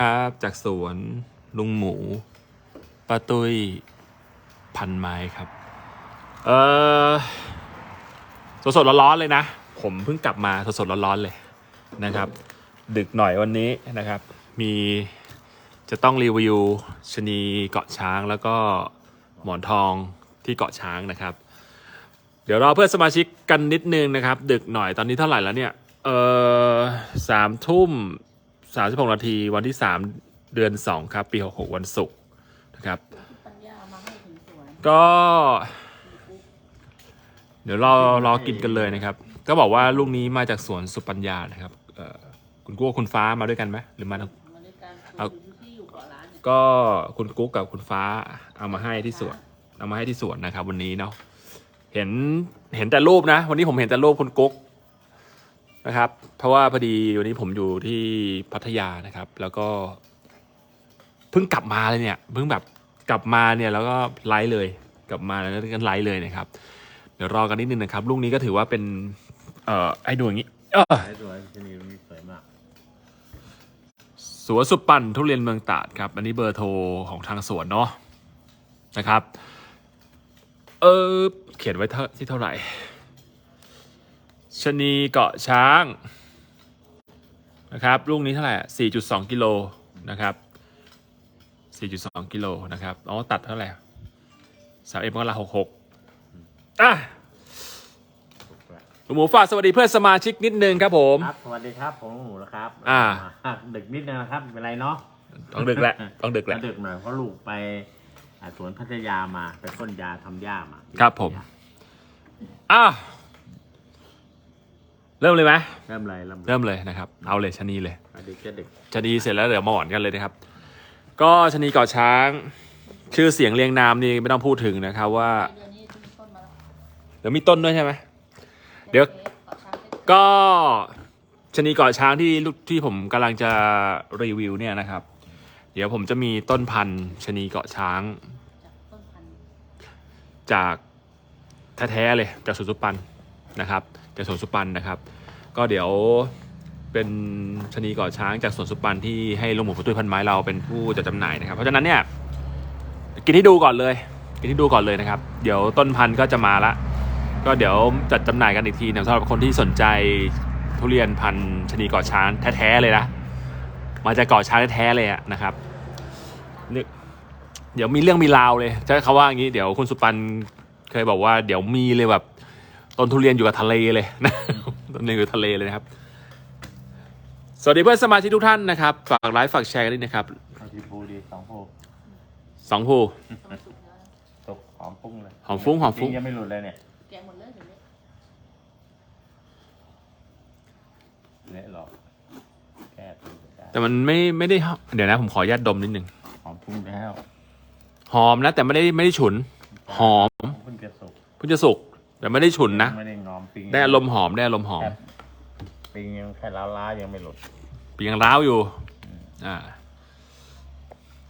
ครับจากสวนลุงหมูป้าตุ้ยพันไม้ครับ เออสดสดๆร้อนๆเลยนะ ผมเพิ่งกลับมาสดสดๆร้อนๆเลยนะครับ ดึกหน่อยวันนี้นะครับ มีจะต้องรีวิวชะนีเกาะช้างแล้วก็หมอนทองที่เกาะช้างนะครับ เดี๋ยวรอเพื่อนสมาชิกกันนิดนึงนะครับ ดึกหน่อยตอนนี้เท่าไหร่แล้วเนี่ย เออสามทุ่ม สามสิบหกนาทีวันที่สามเดือนสองครับ ปีหกหกวันศุกร์นะครับ ปัญญามาให้ถึงสวนก็ เดี๋ยวรอรอกินกันเลยนะครับ ก็บอกว่าลูกนี้มาจากสวนสุปัญญานะครับเอ่อคุณกู้กับคุณฟ้ามาด้วยกันไหมหรือมาทั้ง มาด้วยกันเอาอยู่ที่อยู่เกาะล้านเนี่ยก็คุณกุ๊กกับคุณฟ้าเอามาให้ที่สวนเอามาให้ที่สวนนะครับ วันนี้เนาะเห็นเห็นแต่รูปนะ วันนี้ผมเห็นแต่รูปคุณกุ๊ก นะครับ เพราะว่าพอดีวันนี้ผมอยู่ที่พัทยานะครับ แล้วก็เพิ่งกลับมาเลยเนี่ยเพิ่งแบบกลับมาเนี่ยแล้วก็ไลฟ์เลยกลับมาแล้วก็ไลฟ์เลยนะครับ เดี๋ยวรอกันนิดนึงนะครับลูกนี้ก็ถือว่าเป็น เอ่อให้ดูอย่างนี้เอ้อไอ้ตัวชนีมันสวยมากสวนสุปันทุเรียนเมืองตราดครับ อันนี้เบอร์โทรของทางสวนเนาะนะครับ เออเขียนไว้เท่าที่เท่าไหร่ ชะนีเกาะช้างนะครับลูกนี้เท่าไหร่สี่จุดสองกิโลนะครับสี่จุดสองกิโลนะครับอ๋อตัดเท่าไหร่สามเอ็มก็ละหกหกอะถูกแล้วลุงหมูฝากสวัสดีเพื่อนสมาชิกนิดนึงครับผม ครับสวัสดีครับผมหมูนะครับอ่าอ่า ดึกนิดนึงนะครับไม่เป็นไรเนาะต้องดึกแหละต้องดึกแหละดึกหน่อยเพราะลูกไปอ่าสวนพัทยามาไปพ่นยาทำหญ้ามา ครับผมอ้าว เริ่มเลยไหมเริ่มเลยเริ่มเลยเริ่มเลยนะครับ เอาเลยชะนีเลยอะดึกจะดึกชะนีเสร็จแล้วเดี๋ยวมาหวานกันเลยนะครับ ก็ชะนีเกาะช้าง ชื่อเสียงเรียงนามนี่ไม่ต้องพูดถึงนะครับว่าเดือนนี้จะมีต้นมาแล้วเดี๋ยวมีต้นด้วยใช่ไหมเดี๋ยวเกาะช้างเล็กก็ชะนีเกาะช้างที่ลูกที่ผมกำลังจะรีวิวเนี่ยนะครับ เดี๋ยวผมจะมีต้นพันธุ์ชะนีเกาะช้างจากต้นพันธุ์จากแท้ๆเลยจากสวนสุปันนะครับ จากสวนสุปันนะครับ ก็เดี๋ยวเป็นชนีกาะช้างจากสวนสุปันที่ให้ลงหมูฟุตุยพันไม้เราเป็นผู้จัดจำหน่ายนะครับ เพราะฉะนั้นเนี่ยกินให้ดูก่อนเลย กินให้ดูก่อนเลยนะครับ เดี๋ยวต้นพันธุ์ก็จะมาละ ก็เดี๋ยวจัดจำหน่ายกันอีกทีนะสำหรับคนที่สนใจทุเรียนพันธุ์ชนีกาะช้างแท้ๆเลยนะ มาจากกาะช้างแท้ๆเลยอะนะครับนี่เดี๋ยวมีเรื่องมีราวเลยใช้คำว่าอย่างนี้ เดี๋ยวคุณสุปันเคยบอกว่า เดี๋ยวมีเลยแบบ ต้นทุเรียนอยู่กับทะเลเลยนะต้นทุเรียนอยู่กับทะเลเลยนะครับ สวัสดีเพื่อนสมาชิกทุกท่านนะครับ ฝากไลฟ์ฝากแชร์กันด้วยนะครับเอาทีพูดีสองพูสองผู้ต้นสุกแล้วตกหอมฟุ้งเลยหอมฟุ้งหอมฟุ้งจริยังไม่หลุดเลยเนี่ยแกะหมดเลยเดี๋ยวนี้เละหรอกแก้ตัวได้แต่มันไม่ไม่ได้เดี๋ยวนะผมขออนุญาตดมนิดนึงหอมฟุ้งแล้วหอมนะแต่ไม่ได้ไม่ได้ฉุน หอมเพิ่งจะสุกเพิ่งจะสุก แต่ไม่ได้ฉุนนะ ไม่ได้งอมปิงได้อารมณ์หอมได้อารมณ์หอมแค่ปิงยังแค่ล้าล้าๆยังไม่หลุดปียังร้าวอยู่ อ่า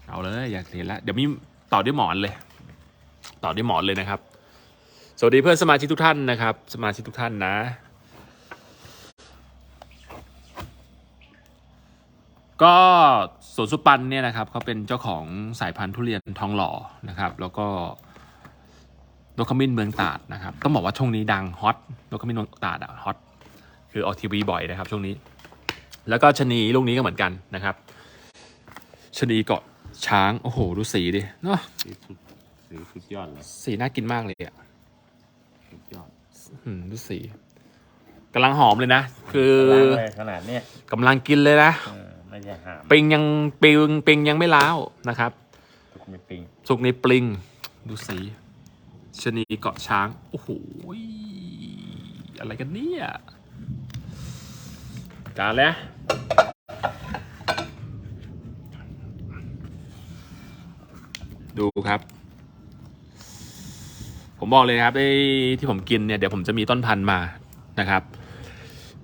เอาเลยอยากเห็นแล้ว เดี๋ยวมีต่อด้วยหมอนเลย ต่อด้วยหมอนเลยนะครับ สวัสดีเพื่อนสมาชิกทุกท่านนะครับ สมาชิกทุกท่านนะ ก็สวนสุปันเนี่ยนะครับเขาเป็นเจ้าของสายพันธุ์ทุเรียนทองหล่อนะครับ แล้วก็ นกขมิ้นเมืองตราดนะครับ ต้องบอกว่าช่วงนี้ดังฮอตนกขมิ้นเมืองตราดอะฮอตคือออกทีวีบ่อยนะครับ ช่วงนี้ แล้วก็ชะนีลูกนี้ก็เหมือนกันนะครับชะนีเกาะช้างโอ้โหดูสีดิเนาะสีสุดสีสุดยอดเลยสีน่ากินมากเลยอะสุดยอดอืมดูสีกำลังหอมเลยนะ คือล้างเลยขนาดเนี้ยกำลังกินเลยนะเออไม่ใช่หามปิงยังปิงปิงยังไม่ล้าวนะครับ ทุกมีปิง สุกในปลิง ดูสี ชะนีเกาะช้าง โอ้โหยอะไรกันเนี่ยจานแล้ว ดูครับ ผมบอกเลยครับไอ้ที่ผมกินเนี่ย เดี๋ยวผมจะมีต้นพันธุ์มานะครับ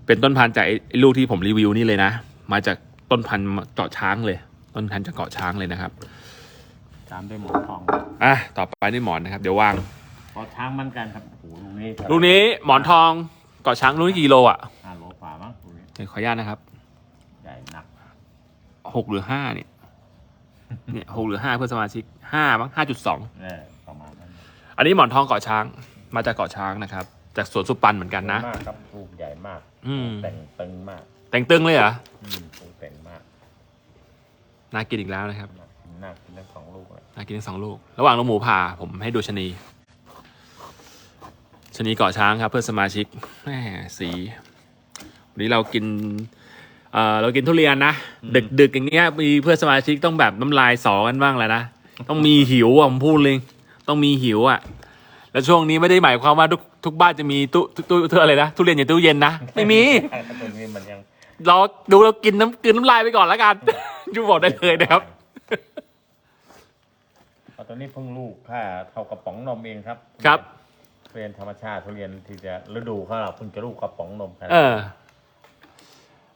เป็นต้นพันธุ์จากไอ้ไอ้ลูกที่ผมรีวิวนี่เลยนะ มาจากต้นพันธุ์เกาะช้างเลย ต้นพันธุ์จากเกาะช้างเลยนะครับตามด้วยหมอนทอง อะ ต่อไปนี่หมอนนะครับ เดี๋ยววาง พอช้างมันกันครับโอ้โหลูกนี้ลูกนี้หมอนทองเกาะช้างลูกนี้กี่โลอะห้าโลกว่ามั้งลูกนี้เดี๋ยวขออนุญาตนะครับใหญ่หนักหกหรือห้าเนี่ยเนี่ยหกหรือห้าเพื่อนสมาชิกห้ามั้งห้าจุดสองเออประมาณนั้นอันนี้หมอนทองเกาะช้างมาจากเกาะช้างนะครับ จากสวนสุปันเหมือนกันนะ มากครับลูกใหญ่มากอืม แต่งตึงมากแต่งตึงเลยเหรออืมลูกแต่งมากน่ากินอีกแล้วนะครับ น่ากินน่ากินทั้งสองลูกเลยน่ากินทั้งสองลูก ระหว่างลูกหมูผ่าผมให้ดูชะนี ชะนีเกาะช้างครับ เพื่อนสมาชิกแหมสีวันนี้เรากินเอ่อเรากินทุเรียนนะดึกดึกๆอย่างเงี้ยมีเพื่อนสมาชิกต้องแบบน้ำลายสอกันบ้างแหละนะต้องมีหิวอะผมพูดเลยต้องมีหิวอะ แล้วช่วงนี้ไม่ได้หมายความว่าทุกทุกบ้านจะมีตู้ตู้ตู้ตู้อะไรนะทุเรียนอยู่ตู้เย็นนะไม่มีตรงนี้มันยังเราดูเรากินน้ำกินน้ำลายไปก่อนแล้วกันจูบอกได้เลยนะครับเอาตอนนี้เพิ่งลูกแค่เท่ากระป๋องนมเองครับครับทุ เรียนธรรมชาติทุเรียนที่จะฤดูเขาเราเพิ่งจะลูกกระป๋องนมแค่นั้นเออ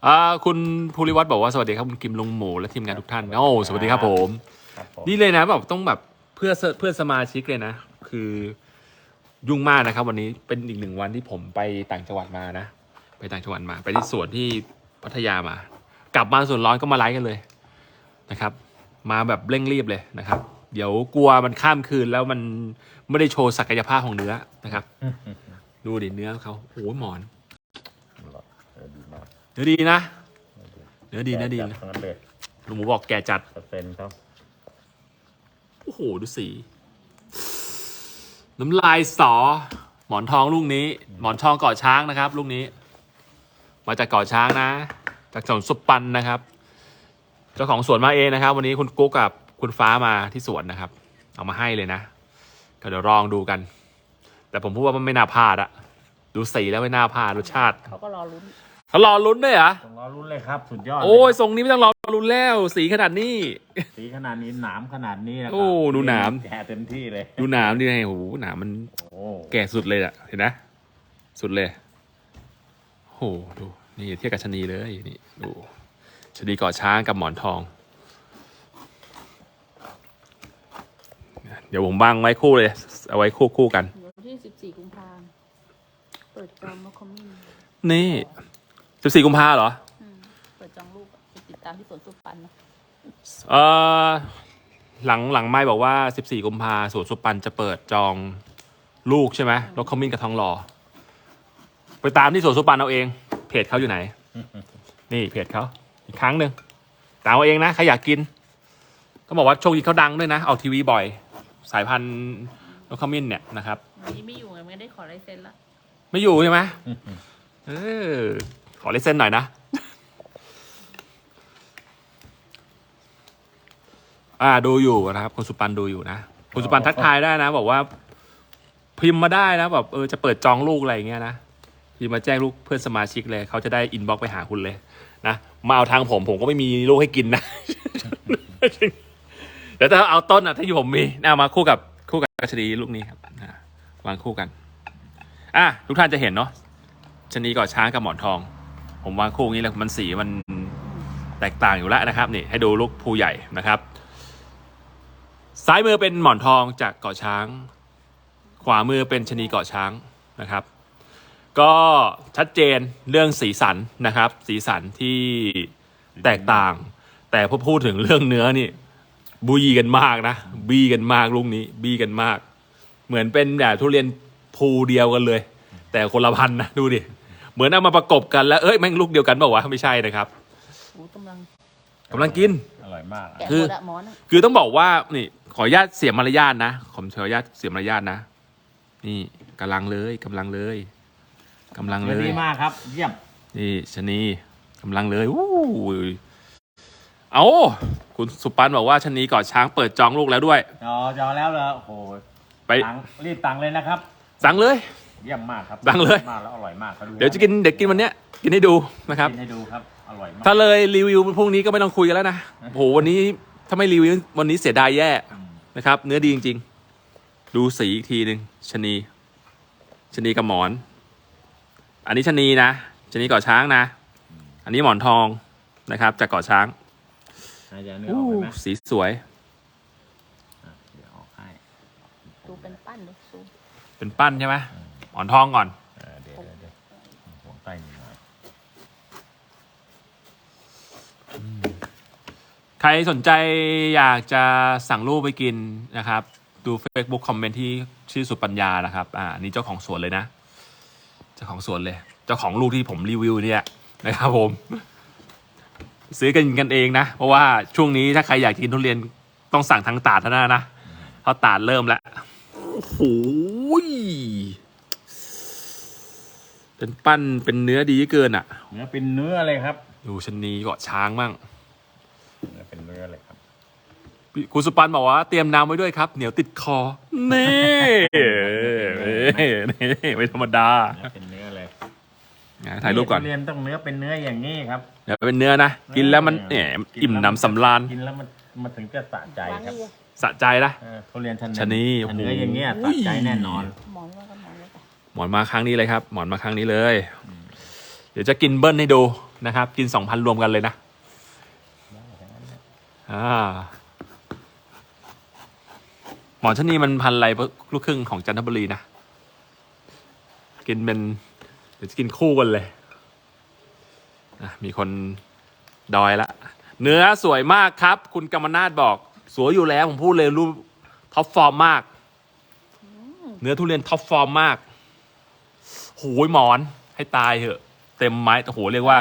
อ่าคุณภูริวัฒน์บอกว่าสวัสดีครับคุณกิมลุงหมูและทีมงานทุกท่านโอ้สวัสดีครับผม ครับผมนี่เลยนะแบบต้องแบบเพื่อเพื่อนสมาชิกเลยนะ คือยุ่งมากนะครับ วันนี้เป็นอีกหนึ่งวันที่ผมไปต่างจังหวัดมานะ ไปต่างจังหวัดมา ไปที่สวนที่พัทยามากลับมาส่วนร้อนก็มาไลฟ์กันเลยนะครับ มาแบบเร่งรีบเลยนะครับ เดี๋ยวกลัวมันข้ามคืนแล้วมันไม่ได้โชว์ศักยภาพของเนื้อนะครับ ดูดิเนื้อเขาโอ้ยหมอนเออดีมากเนื้อดีนะเนื้อดีเนื้อดีจันะทั้งนั้นเลยลุงหมูบอกแก่จัดเปอร์เซ็นต์เขาโอ้โหดูสี น้ำลายสอ หมอนทองลูกนี้ หมอนทองเกาะช้างนะครับลูกนี้ มาจากเกาะช้างนะ จากสวนสุปันนะครับ เจ้าของสวนมาเองนะครับ วันนี้คุณกุ๊กกับ คุณฟ้ามาที่สวนนะครับ เอามาให้เลยนะ ก็เดี๋ยวลองดูกัน แต่ผมพูดว่ามันไม่น่าพลาดอะดูสีแล้วไม่น่าพลาดรสชาติเขาก็รอลุ้นเขารอลุ้นด้วยเหรอต้องรอรุ่นเลยครับ สุดยอดเลโอ้ยทรงนี้ไม่ต้องรอลุ้นแล้ว สีขนาดนี้ สีขนาดนี้หนามขนาดนี้นะครับโอ้ดูหนาม แก่เต็มที่เลยดูหนามดิไงโอ้โหหนามมันโอ้แก่สุดเลยอะเห็นนะสุดเลยโหดูนี่เทียบกับชะนีเลยนี่ดูชะนีเกาะช้างกับหมอนทอง เดี๋ยวผมวางไว้คู่เลย เอาไว้คู่คู่กันเดี๋ยววันที่สิบสี่กุมภาพันธ์เปิดจองนกคอมมินนี่สิบสี่กุมภาเหรอ อืมเปิดจองลูกอะไปติดตามที่สวนสุพรรณนะเออหลังหลังไม่บอกว่า 14 กุมภาสวนสุปันจะเปิดจองลูกใช่ไหมรถคอมมินกับทองหล่อไปตามที่สวนสุปันเอาเอง เพจเขาอยู่ไหน นี่เพจเขาอีกครั้งหนึ่งตามเอาเองนะใครอยากกินก็บอกว่าโชคดีเขาดังด้วยนะ ออกทีวีบ่อย สายพันธุ์รถคอมมินเนี่ยนะครับ วันนี้ไม่อยู่ไงไม่ได้ขอลายเซ็นละไม่อยู่ใช่ไหมเออขอเลายเส้นหน่อยนะ อ่าดูอยู่นะครับคุณสุปันดูอยู่นะคุณสุปันทักทายได้นะ บอกว่า พิมพ์มาได้นะแบบเออจะเปิดจองลูกอะไรอย่างเงี้ยนะพิมพ์มาแจ้งลูกเพื่อนสมาชิกเลย เขาจะได้อินบ็อกไปหาคุณเลย นะมาเอาทางผมผมก็ไม่มีลูกให้กินนะเดี๋ยวถ้าเอาต้นอะถ้าอยู่ผมมีเอามาคู่กับคู่กับกระชนีลูกนี้ครับวางคู่กัน อะทุกท่านจะเห็นเนาะชะนีเกาะช้างกับหมอนทอง ผมวางคู่อย่างนี้แล้วมันสีมันแตกต่างอยู่แล้วนะครับนี่ให้ดูลูกภูใหญ่นะครับ ซ้ายมือเป็นหมอนทองจากเกาะช้าง ขวามือเป็นชะนีเกาะช้างนะครับ ก็ชัดเจนเรื่องสีสันนะครับ สีสันที่แตกต่าง แต่พอพูดถึงเรื่องเนื้อนี่ บุยกันมากนะบีกันมากลุงนี้ บีกันมาก เหมือนเป็นแบบทุเรียนภูเดียวกันเลย แต่คนละพันธุ์นะดูดิเหมือนเอามาประกบกันแล้วเอ้ยแม่งลูกเดียวกันเปล่าวะไม่ใช่นะครับโอ้กำลังกำลังกิน อร่อยมากแกะคือหมดอะหมอนอะคือต้องบอกว่านี่ ขออนุญาตเสียมารยาทนะผมขออนุญาตเสียมารยาทนะ นี่กำลังเลยกำลังเลยกำลังเลเนื้อย ดีมากครับ เยี่ยม นี่ชะนีกำลังเลยอู้ย เอาคุณสุปันบอกว่าชะนีเกาะช้างเปิดจองลูกแล้วด้วย จอจอแล้วเหรอโอ้โหไปตังรีบตังเลยนะครับ สั่งเลย เยี่ยมมากครับตังเลย มากแล้วอร่อยมากขาเดี๋ยวจะกินเดี๋ยวกินวันเนี้ยกินให้ดูนะครับกินให้ดูครับอร่อยมากถ้าเลยรีวิวพรุ่งนี้ก็ไม่ต้องคุยกันแล้วนะโอ้โหวันนี้ถ้าไม่รีวิววันนี้เสียดายแย่อืมนะครับ เนื้อดีจริง ๆ ดูสีอีกทีหนึ่งชะนีชะนีกับหมอน อันนี้ชะนีนะชะนีเกาะช้างนะ อันนี้หมอนทองนะครับ จากเกาะช้าง น่าจะเนื้อออกไปไหมสีสวย อะเดี๋ยวออกให้ดูเป็นปั้นดูซูมเป็นปั้นใช่ไหมหมอนทองก่อนเออเดี๋ยวเดี๋ยวเดี๋ยวหัวใต้นิดหน่อยใครสนใจอยากจะสั่งรูปไปกินนะครับ ดู Facebook คอมเมนต์ที่ชื่อสุปัญญานะครับ อ่านี่เจ้าของสวนเลยนะ เจ้าของสวนเลย เจ้าของลูกที่ผมรีวิวเนี่ยนะครับผม ซื้อกันกันเองนะ เพราะว่าช่วงนี้ถ้าใครอยากกินทุเรียนต้องสั่งทางตาดเท่านั้นนะเพราะตาดเริ่มแล้วโอ้โหยเป็นปั้นเป็นเนื้อดีเกินอะ เนื้อเป็นเนื้อเลยครับ ดูชะนีเกาะช้างมั่งเนื้อเป็นเนื้อเลยครับคุณสุปันบอกว่าเตรียมน้ำไว้ด้วยครับ เหนียวติดคอนี่นี่ไม่ธรรมดาเนื้อเป็นเนื้อเลยอะถ่ายรูปก่อนทุเรียนต้องเนื้อเป็นเนื้ออย่างนี้ครับเดี๋ยวเป็นเนื้อนะ กินแล้วมันแหมอิ่มหนำสำราญกินแล้วมันมันถึงจะสะใจวางครับนี่เลยสะใจนะเออทุเรียนทันชะนีถ้าเนื้อโอ้โหอย่างเงี้ยสะใจแน่นอน หมอนว่าก็หมอนเลยค่ะหมอนมาครั้งนี้เลยครับ หมอนมาครั้งนี้เลย เดี๋ยวจะกินเบิ้ลให้ดูนะครับ กินสองพันรวมกันเลยนะอ่าหมอนชะนีมันพันธุ์อะไรลูกครึ่งของจันทบุรีนะ กินเป็นเดี๋ยวจะกินคู่กันเลยอะ มีคนดอยละ เนื้อสวยมากครับ คุณกรรมนาศบอก สวยอยู่แล้วผมพูดเลยรูปท็อปฟอร์มมาก เนื้อทุเรียนท็อปฟอร์มมากโหยหมอนให้ตายเหอะ เต็มไม้โอ้โหเรียกว่า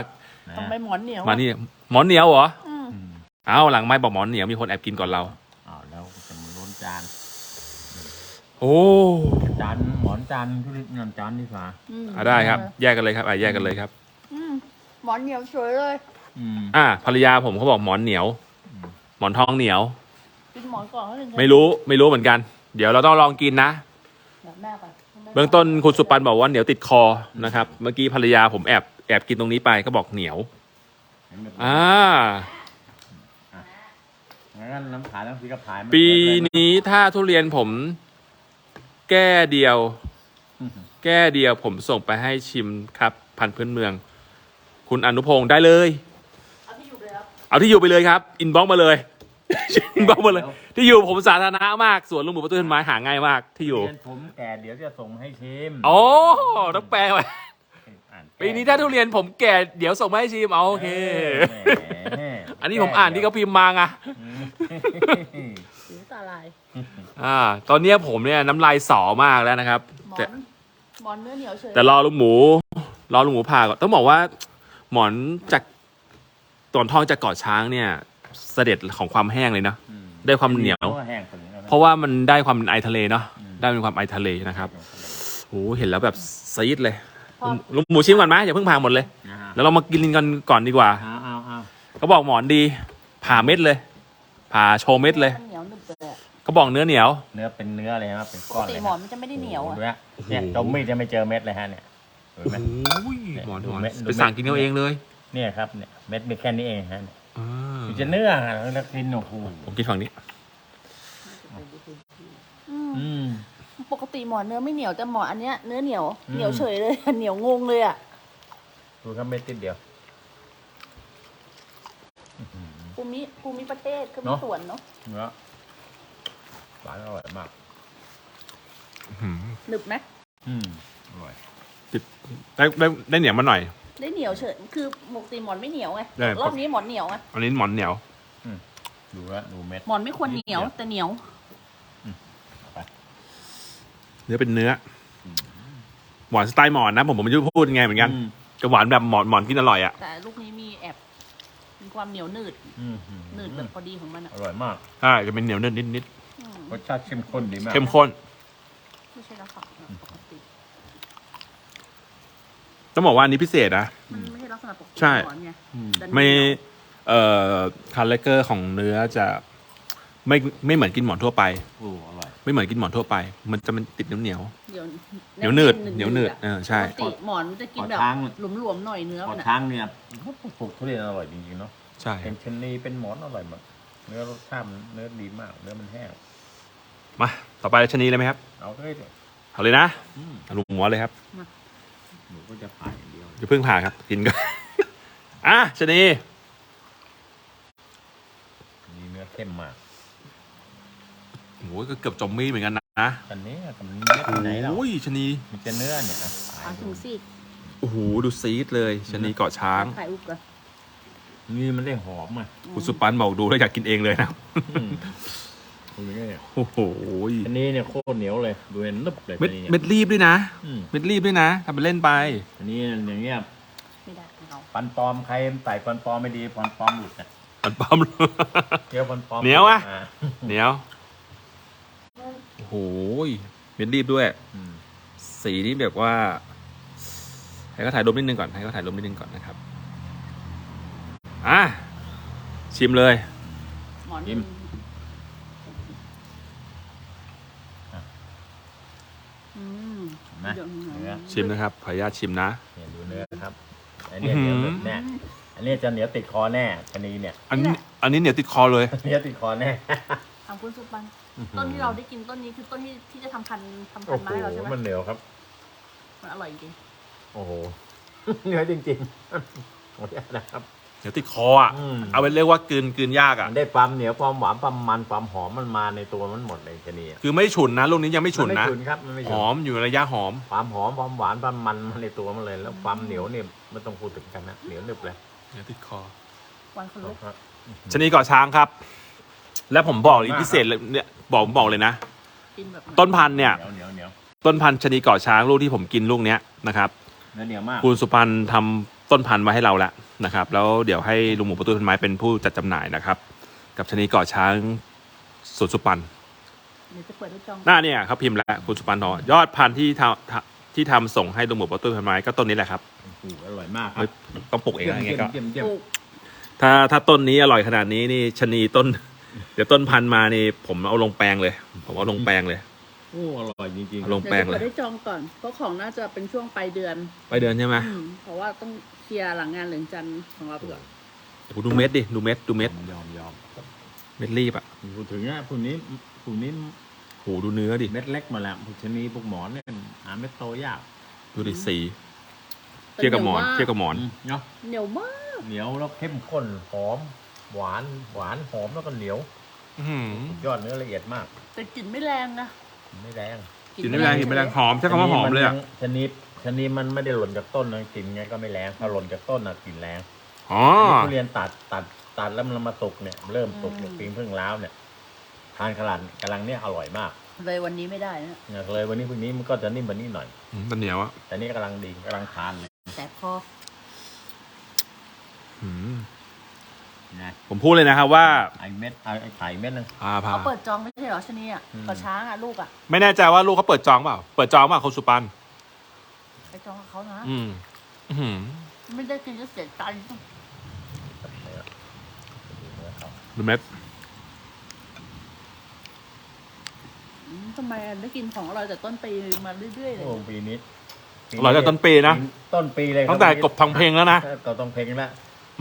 นะทำไมหมอนเหนียวมานี่หมอนเหนียวเหรออืมอืมเอาหลังไม้บอกหมอนเหนียวมีคนแอบกินก่อนเรา อ้าวแล้วจะมาล้นจานโอ้จานหมอนจานทุเรียนจานนี่ฟ้าอืมอะได้ครับ แยกกันเลยครับอะแยกกันเลยครับอืม หมอนเหนียวสวยเลยอืมอะภรรยาผมเขาบอกหมอนเหนียวอืมหมอนทองเหนียว กินหมอนก่อนเขาถึงจะไม่รู้ไม่รู้เหมือนกัน เดี๋ยวเราต้องลองกินนะแบบแม่ก่อนเบื้องต้นคุณสุปันบอกว่าเหนียวติดคอนะครับ เมื่อกี้ภรรยาผมแอบแอบกินตรงนี้ไปก็บอกเหนียว เห็นแบบอ่า งั้นน้ำขายน้ำพริกกระพายไม่ปีเปิดเลยนะนี้ถ้าทุเรียนผม แก้เดียว อืมแก้เดียวผมส่งไปให้ชิมครับ พันธุ์พื้นเมือง คุณอนุพงศ์ได้เลย เอาที่อยู่เลยครับเอาที่อยู่ไปเลยครับอินบ็อกมาเลย อินบ็อกมาเลย ที่อยู่ผมสาธารณะมากสวนลุงหมูประตูต้นไม้หาง่ายมากที่อยู่ทุเรีนผมแก่เดี๋ยวจะส่งมาให้ชิมโอ้ต้องแปลไว้อ่านปีนี้ถ้าทุเรียนผมแก่เดี๋ยวส่งมาให้ชิมเอาโอเค แหมอันนี้ผมอ่านที่เขาพิมพ์มาไงสิวตาลาย อ่า ตอนเนี้ยผมเนี่ยน้ำลายสอมากแล้วนะครับ หมอแต่น หมอนเนื้อเหนียวเฉยแต่รอลุงหมู รอลุงหมูผ่าก่อนต้องบอกว่า หมอนจากตอนทองจากเกาะช้างเนี่ย เสด็จของความแห้งเลยเนาะอืมได้ความเหนียวแห้งถึงแล้วนะเพราะว่ามันได้ความเป็นไอทะเลเนาะอืมได้เป็นความไอทะเลนะครับโอ้โหเห็นแล้วแบบซีดเลยพอ ลุงหมูชิมก่อนไหมอย่าเพิ่งผ่าหมดเลย นะฮะแล้วเรามากินกันก่อนดีกว่า เอาเอาเอาเขาบอกหมอนดี ผ่าเม็ดเลย ผ่าโชว์เม็ดเลยมันเหนียวหนึบเลยอะเขาบอกเนื้อเหนียว เนื้อเป็นเนื้อเลยครับเป็นปก้อกนติเลยหมอนมันจะไม่ได้เหนียวโอ้อะโหดูนะเนี่ยจมมีดจะไม่เจอเม็ดเลยฮะเนี่ย เห็นไหม โอ้ยหมอนหมอนดูเม็ดดูเม็ด ไปสั่งกินเอาเองเลยเนี่ยครับเนี่ยเม็ดมีแค่นี้เองฮะเนี่ยอ่ามันจะเนื้อแล้วกินโอ้โหผมกินฝั่งนี้ อืมอืม ปกติหมอนเนื้อไม่เหนียวแต่หมอนอันเนี้ยเนื้อเหนียวอืม เหนียวเฉยเลย เหนียวงงเลยอะดูครับเม็ดติดเดียว ภูมิภูมิประเทศก็มีเนอะสวนเนาะเนื้อหวานอร่อยมาก หนึบไหมอืม อร่อยได้ได้ได้เหนียวมาหน่อย ได้เหนียวเฉยคือปกติหมอนไม่เหนียวไงได้ รอบนี้หมอนเหนียวไงอันนี้หมอนเหนียว ดูว่าดูเม็ด หมอนไม่ควรเหนียว แต่เหนียว เนื้อเป็นเนื้ออหวานสไตล์หมอนนะ ผมผมไม่รู้พูดยังไงเหมือนกันอืม จะหวานแบบหมอนหมอนกินอร่อยอะแต่ลูกนี้มีแอบมีความเหนียวหนืดอืมอืมหนืดแบบพอดีของมันอะอร่อยมาก ใช่จะเป็นเหนียวนิดนิดอืมรสชาติเข้มข้นดีมากเข้มข้น ไม่ใช่ราคาปกติ ต้องบอกว่าอันนี้พิเศษนะ มันไม่ใช่ลักษณะปกติใช่หมอนไงอืมแต่ไม่เอ่อคัลเลเกอร์ของเนื้อจะไม่ไม่เหมือนกินหมอนทั่วไป โอ้อร่อยไม่เหมือนกินหมอนทั่วไป มันจะมันติดเหนียวเหนียวเดี๋ยวเหนียวหนืดเหนียวหนืดอะเออใช่ปกติหมอนมันจะกินแบบหลวมๆหน่อยเนื้อพอมันอะช้างเนี่ยปลูกทุเรียนอร่อยจริงๆเนาะ ใช่ เป็นชะนีเป็นหมอนอร่อยมากเนื้อรสชาติมันเนื้อดีมาก เนื้อมันแห้ง มา ต่อไปชะนีเลยไหมครับเอาเลยดิเอาเลยนะอืมเอาลุงหมูเลยครับ หนูก็จะผ่านอย่างเดียวอย่าเพิ่งผ่าครับ กินก็อะชะนีมีเนื้อเข้มมากโอ้ยก็เกือบจมมีดเหมือนกันนะอันนี้กับเนื้อที่ไหนเราโอ้ยชะนีมีแต่เนื้อเนี่ยอะเอาถึงสิโอ้โหดูซีดเลยชะนีเกาะช้างถ่ายรูปก่อนนี่มันได้หอมอะคุณสุปันบอกดูแล้วอยากกินเองเลยนะ อืมดูอย่างเงี้ยโอ้โหอันนี้เนี่ยโคตรเหนียวเลยดูเห็นนึบเลยเม็ดอันนี้เม็ดรีบด้วยนะอืม เม็ดรีบด้วยนะทำไปเล่นไปอันนี้อย่างเงี้ยไม่ได้ของเราฟันปลอมใครใส่ฟันปลอมไม่ดีฟันปลอมหลุดนะมันปั๊มเคี้ยวฟันปลอมเหนียวอะาเหนียวโอ้โหเม็ดรีบด้วย อืมสีนี่แบบว่าให้เขาถ่ายรูปนิดนึงก่อนให้เขาถ่ายรูปนิดนึงก่อนนะครับ อะชิมเลย หมอนยิ้ม อืม เห็ นไหมเดี๋ยวเนื้อชิมนะครับขออนุญาตชิมนะเนี่ยดูเนื้อครับ อันนี้เหนียวอื้อหือแน่อันนี้จะเหนียวติดคอแน่ชะนีเนี่ยอันนี้อันนี้เหนียวติดคอเลย เหนียวติดคอแน่ทำคุณสุปันต้นที่เราได้กินต้นนี้คือต้นที่ที่จะทำพันธุ์ทำพัโอ้นธุ์โหมาให้เราใช่ไหมมันเหนียวครับ มันอร่อยจริง โอ้โห เหนียวจริงๆขออนุญาตนะครับ เหนียวติดคออะอืม เอาไปเรียกว่ากลืนกลืนยากอะ มันได้ความเหนียวความหวานความมันความหอมมันมาในตัวมันหมดเลยชะนีอะคือไม่ฉุนนะลูกนี้ยังไม่ฉุนมันะไม่ฉุนครับมันไม่หฉุนอมอยู่ในระยะหอม ความหอมความหวานความมันมาในตัวมันเลย แล้วความเหนียวเนี่ยไม่ต้องพูดถึงกันนะเหนียวหนึบเลยเหนียวติดคอ วันคนลุกชะนีเกาะช้างครับ และผมบอกเลยพิเศษเลยเนี่ยบอกบอกเลยนะ กินแบบไหต้นพันธุ์เนี่ย เหนียวเหนียวเหนียวต้นพันธุ์ชะนีเกาะช้างลูกที่ผมกินลูกเนี้ยนะครับ เนื้อเหนียวมาก คุณสุพันธ์ทำต้นพันธุ์มาให้เราแล้ว นะครับ แล้วเดี๋ยวให้ลุงหมูประตูต้นไม้เป็นผู้จัดจำหน่ายนะครับ กับชะนีเกาะช้างสวนสุปันเดี๋ยวจะเปิดให้จองหน้าเนี่ยเขาพิมพ์แล้วคุณสุปันธ์บอกยอดพันธุ์ที่ทำที่ทำส่งให้ลุงหมูประตูต้นไม้ก็ต้นนี้แหละครับโอ้โหอร่อยมากครัเฮ้ยบต้องปลูกเองอะไรเงี้ยก็เยี่ยมเยี่ยมปเยี่ยมลูกถ้าถ้าต้นนี้อร่อยขนาดนี้นี่ชะนีต้น เดี๋ยวต้นพันธุ์มานี่ผมเอาลงแปลงเลย ผมเอาลงแปลงเลยโอ้อร่อยจริงเอาลงเดี๋ยวแปลงจะเลเปิยดให้จองก่อน เพราะของน่าจะเป็นช่วงปลายเดือน ไปเดินใช่ไหม อืมเพราะว่าต้อง เคลียร์หลังงานเหลืองจันทร์ของเราไปก่อนโอ้โหดูเม็ดดิ ดูเม็ด ดูๆเม็ด ยอมยอมเม็ดรีบอะพูดถึงนะพวกนี้พวกนี้โหดูเนื้อดิ เม็ดเล็กมาแล้วพวกชะนีพวกหมอนเนี่ยหาเม็ดโตยากดูดิสีเทียบกับหมอนเทียบกับหมอนอืมเนาะเหนียวมาก เหนียวแล้วเข้มข้นหอม หวานหวานหอมแล้วก็เหนียวอื้อหือยอดเนื้อละเอียดมาก แต่กลิ่นไม่แรงนะไม่แรงกินไม่แรงกินไม่แรงหอมใช้คำว่าหอมเลยอะชนิด ชนิดมันไม่ได้หล่นจากต้นนะกลิ่นไงก็ไม่แรงถ้าหล่นจากต้นนะกลิ่นแรงอ๋ออันนี้ทุเรียนตัดตัดตัดแล้วมันมาสุกเนี่ยเริ่มสุกเนี่ยปีนเพิ่งล้าวเนี่ยทานขลันกำลังเนี่ยอร่อยมากเลยวันนี้ไม่ได้นะเนี่ยเลยวันนี้พรุ่งนี้มันก็จะนิ่มกว่านี้หน่อยอืมมันเหนียวอะแต่นี่กำลังดีกำลังทานเลยแต่พออืมนะผมพูดเลยนะครับว่าไอเม็ดเอาไอไข่เม็ดนึงอาพาเขาเปิดจองไม่ใช่เหรอชะนีอะอืมกับช้างอะลูกอะไม่แน่ใจว่าลูกเขาเปิดจองเปล่าเปิดจองเปล่าคุณสุปัน ไปจองกับเขานะ อืมอื้อหือไม่ได้กินจะเสียใจดูเม็ดอืมทำไมอะได้กินของอร่อยแต่ต้นปีมาเรื่อยๆเลยโอ้ปีนี้อร่อยจากต้นปีนะ ต้นปีเลยครับตั้งแต่กบทองเพลงแล้วนะ ก็ต้องเพลงแล้ว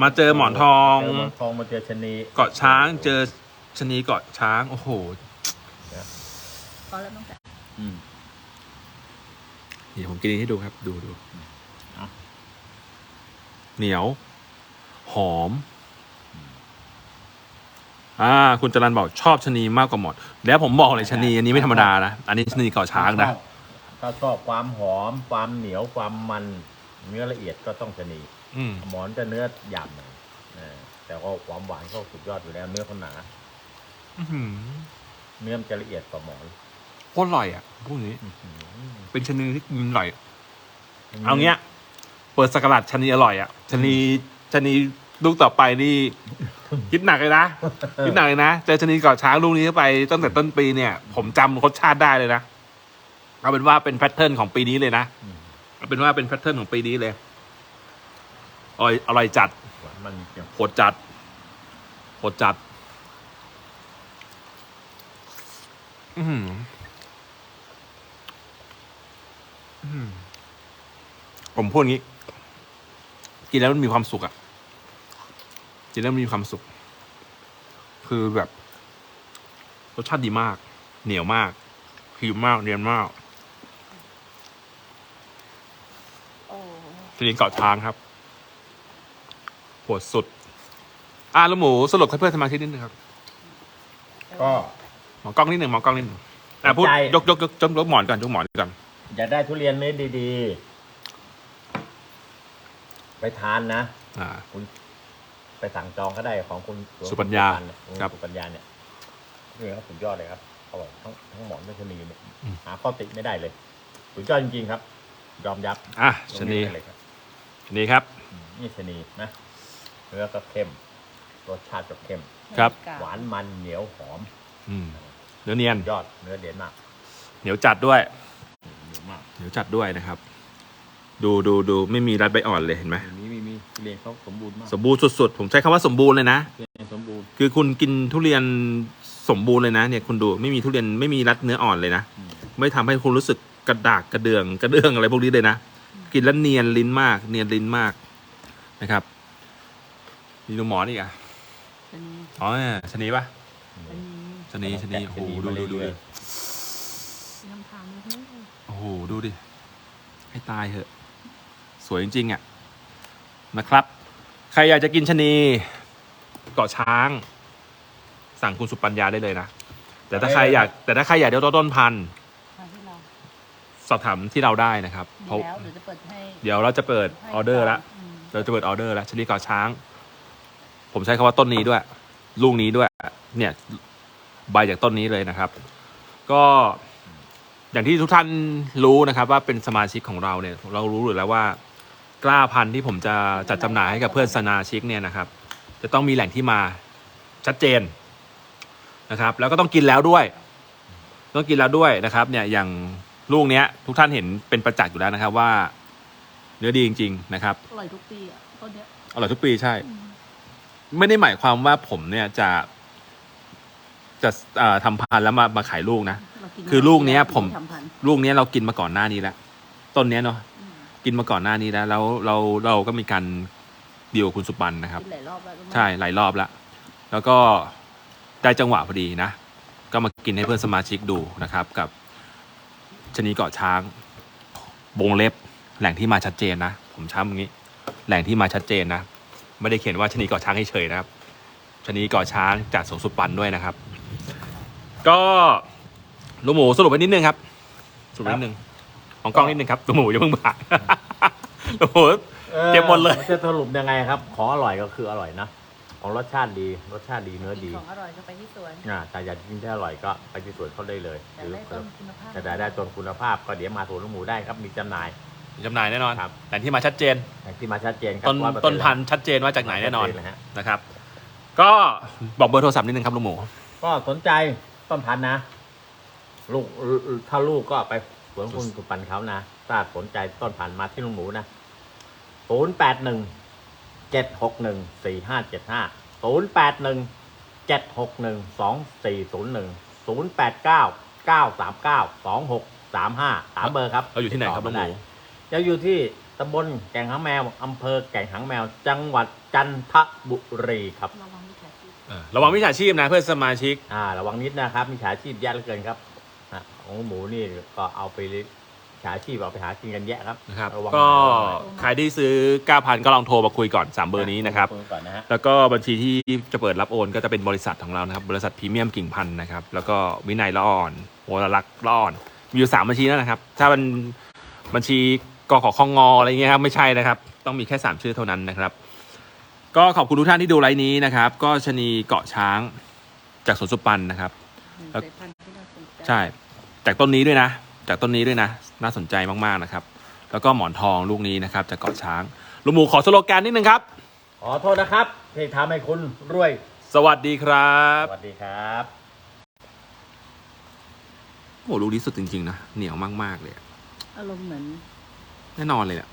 มาเจอหมอนทอง เจอหมอนทองมาเจอชะนี เกาะช้าง เจอชะนีเกาะช้าง โอ้โหตอนแรกต้องแต่อืม นี่ผมกินให้ดูครับ ดูดูเอาเหนียว หอม อ่า คุณจรันบอกชอบชะนีมากกว่าหมด แล้วผมบอกเลยชะนีอันนี้ไม่ธรรมดานะ อันนี้ชะนีเกาะช้างนะถ้าชอบความหอม ความเหนียวความมัน เนื้อละเอียดก็ต้องชะนีอืมหมอนจะเนื้อหยาบหน่อยเออแต่ก็ความหวานก็สุดยอดอยู่แล้ว เนื้อเขาหนาอื้อหือเนื้อมันจะละเอียดกว่าหมอนโคตรอร่อยอะพวกนี้อื้อหือ เป็นชะนีที่กินอร่อย เอาเงี้ย เปิดสกราดชะนีอร่อยอะชะนีชะนีลูกต่อไปนี่ คิดหนักเลยนะคิดหนักเลยนะเจอชะนีเกาะช้างลูกนี้เข้าไปตั้งแต่ต้นปีเนี่ย ผมจำรสชาติได้เลยนะเอาเป็นว่าเป็นแพทเทิร์นของปีนี้เลยนะอืมเอาเป็นว่าเป็นแพทเทิร์นของปีนี้เลยอร่อยอร่อยจัดหวานมันเกี่ยวโหดจัดโหดจัด อือหืออื้อหือ ผมพูดงี้ กินแล้วมันมีความสุขอะกินแล้วมันมีความสุข คือแบบรสชาติดีมาก เหนียวมากครีมมากเนียนมากโอ้ทีนี้เกาะช้างครับโหดสุด อ่าแล้วหมูสรุปให้เพื่อนสมาชิกนิดนึงครับ ก็ หมอกล้องนิดหนึ่งหมอกล้องนิดหนึ่งอะพูดใจยกยกยกยกยกหมอนก่อนยกหมอนก่อน อยากได้ทุเรียนเม็ดดีๆ ไปทานนะอ่าไปสั่งจองก็ได้ของคุณหลวงสุปัญญาเนี่ยหลวงครับ สุปัญญาเนี่ยนี่ครับสุดยอดเลยครับอร่อยทั้งทั้งหมอนทั้งชะนีเนี่ยอืมหาข้อติไม่ได้เลยสุดยอดจริงๆครับ ยอมยับอะลงชะนีได้เลยครับ ชะนีครับอืมนี่ชะนีนะเนื้อก็เข้มรสชาติก็เข้ม ครับ หวานมันเหนียวหอมอืมเนื้อเนียน ยอดเนื้อเด่นมาก เหนียวจัดด้วยเหนี ยวมากเหนียวจัดด้วยนะครับ ดูดูดูไม่มีรัดใบอ่อนเลยเห็นไหมมีมีมีทุเรียนเขาสมบูรณ์มากสมบูรณ์สุดๆ ผมใช้คำว่าสมบูรณ์เลยนะ ทุเรียนสมบูรณ์คือคุณกินทุเรียนสมบูรณ์เลยนะ เนี่ยคุณดูไม่มีทุเรียนไม่มีรัดเนื้ออ่อนเลยนะอืมไม่ทำให้คุณรู้สึกกระดากกระเดืองกระเดื่องอะไรพวกนี้เลยนะ กินแล้วเนียนลิ้นมาก เนียนลิ้นมากนะครับ มีดูหมอนอีกอะชะนีอ๋อชะนีปะชะนีชะนีชะนีโอ้โหดูดูดูดิ น้ำทานนิดนึง โอ้โห ดูดิ ให้ตายเถอะ สวยจริง ๆอะ นะครับ ใครอยากจะกินชะนีเกาะช้าง สั่งคุณสุปัญญาได้เลยนะ แต่ถ้าใครอยาก แต่ถ้าใครอยากได้ต้นพันธุ์ทานที่เราสอบถามที่เราได้นะครับมีเพราะแล้วเดี๋ยวจะเปิดให้เดี๋ยวเราจะเปิดให้ออเดอร์ละ มเราจะเปิดออเดอร์แล้วชนิดเกาะช้าง ผมใช้คำว่าต้นนี้ด้วย ลูกนี้ด้วย เนี่ย ใบจากต้นนี้เลยนะครับ ก็ อย่างที่ทุกท่านรู้นะครับว่าเป็นสมาชิกของเราเนี่ยเรารู้อยู่แล้วว่ากล้าพันธุ์ที่ผมจะจัดจำหน่ายให้กับเพื่อนสมาชิกเนี่ยนะครับ จะต้องมีแหล่งที่มาชัดเจนนะครับ แล้วก็ต้องกินแล้วด้วย ต้องกินแล้วด้วยนะครับ เนี่ยอย่างลูกเนี้ย ทุกท่านเห็นเป็นประจักษ์อยู่แล้วนะครับว่า เนื้อดีจริง ๆ นะครับอร่อยทุกปีอะต้นเนี้ยอร่อยทุกปีใช่อืมไม่ได้หมายความว่าผมเนี่ยจะจะเอ่อทำพันธุ์แล้วมามาขายลูกนะเรากิน คือลูกเนี้ยผม ทำพันธุ์ลูกเนี้ยเรากินมาก่อนหน้านี้แล้วต้นเนี้ยเนาะอืมกินมาก่อนหน้านี้แล้วแล้วเราเราก็มีการดีลกับคุณสุปันนะครับ กินหลายรอบแล้วรู้ไหมใช่หลายรอบแล้วแล้วก็ได้จังหวะพอดีนะ ก็มากินให้เพื่อนสมาชิกดูนะครับ กับชะนีเกาะช้างวงเล็บ แหล่งที่มาชัดเจนนะ ผมช้ำอย่างนี้ แหล่งที่มาชัดเจนนะ ไม่ได้เขียนว่าชะนีเกาะช้างเฉยๆนะครับชะนีเกาะช้างจากสวนสุปันด้วยนะครับ ก็ ลูกหมูสรุปไว้นิดนึงครับ สรุปไว้นิดนึง ของกล้องนิดนึงครับลูกหมูอย่าเพิ่งบากลูกหมูเก็บหมดเลยมันจะสรุปยังไงครับ ของอร่อยก็คืออร่อยนะ ของรสชาติดี รสชาติดีเนื้อกินดีของอร่อยก็ไปที่สวนอ่าแต่อยากกินที่อร่อยก็ไปที่สวนเขาได้เลยแต่ได้ต้นคุณภาพจะได้ต้นคุณภาพก็เดี๋ยวมาสวนลูกหมูได้ครับ มีจำหน่าย จำหน่ายแน่นอน ครับแหล่งที่มาชัดเจน อย่างที่มาชัดเจนครับต้น100%ต้นพันธุ์ชัดเจนว่าจากไหนแน่นอนชัดเจเลยฮะ นะครับ ก็บอกเบอร์โทรศัพท์นิดนึงครับลุงหมู ก็สนใจต้นพันธุ์นะ ลูกถ้าลูกก็ไปสวนคุณสุปันเขานะถ้าสนใจต้นพันธุ์มาที่ลุงหมูนะศูนย์แปดหนึ่งเจ็ดหกหนึ่งสี่ห้าเจ็ดห้าศูนย์แปดหนึ่งเจ็ดหกหนึ่งสองสี่ศูนย์หนึ่งศูนย์แปดเก้าเก้าสามเก้าสองหกสามห้าสามเบอร์ครับเราอยู่ที่ไหนครับลุงหมูจะอยู่ที่ตำบลแก่งหางแมวอำเภอแก่งหางแมว จังหวัดจันทบุรีครับ ระวังมิจฉาชีพเออระวังมิจฉาชีพนะเพื่อนสมาชิก อ่า ระวังนิดนะครับมีฉาชีพแย่เหลือเกินครับอะ ของหมูนี่ก็เอาไปฉาชีพเอาไปหากินกันแยะครับนะครับระวังก็หน่อยใครที่ซื้อ 9,000 ก็ลองโทรมาคุยก่อน 3 เบอร์นี้นะครับณก่อนนะฮะแล้วก็บัญชีที่จะเปิดรับโอนก็จะเป็นบริษัทของเรานะครับ บริษัทพรีเมียมกิ่งพันธุ์นะครับ แล้วก็วินัยละอ่อนโอรลักษณ์ละอ่อน มีอยู่สามบัญชีแล้วนะครับ ถ้ามันบัญชีกขอคงอะไรเงี้ยครับไม่ใช่นะครับ ต้องมีแค่สามชื่อเท่านั้นนะครับ ก็ขอบคุณทุกท่านที่ดูไลฟ์นี้นะครับ ก็ชะนีเกาะช้างจากสวนสุปันนะครับหนึ่งแล้วสายพันธุ์ที่น่าสนใจใช่ จากต้นนี้ด้วยนะ จากต้นนี้ด้วยนะ น่าสนใจมากๆนะครับ แล้วก็หมอนทองลูกนี้นะครับจากเกาะช้างลุงหมูขอสโลแกนนิดนึงครับ ขอโทษนะครับที่ทำให้คุณรวย สวัสดีครับสวัสดีครับโอ้โหลูกนี้สุดจริงๆนะเหนียวมากๆเลยอะอารมณ์เหมือน แน่นอนเลยอะ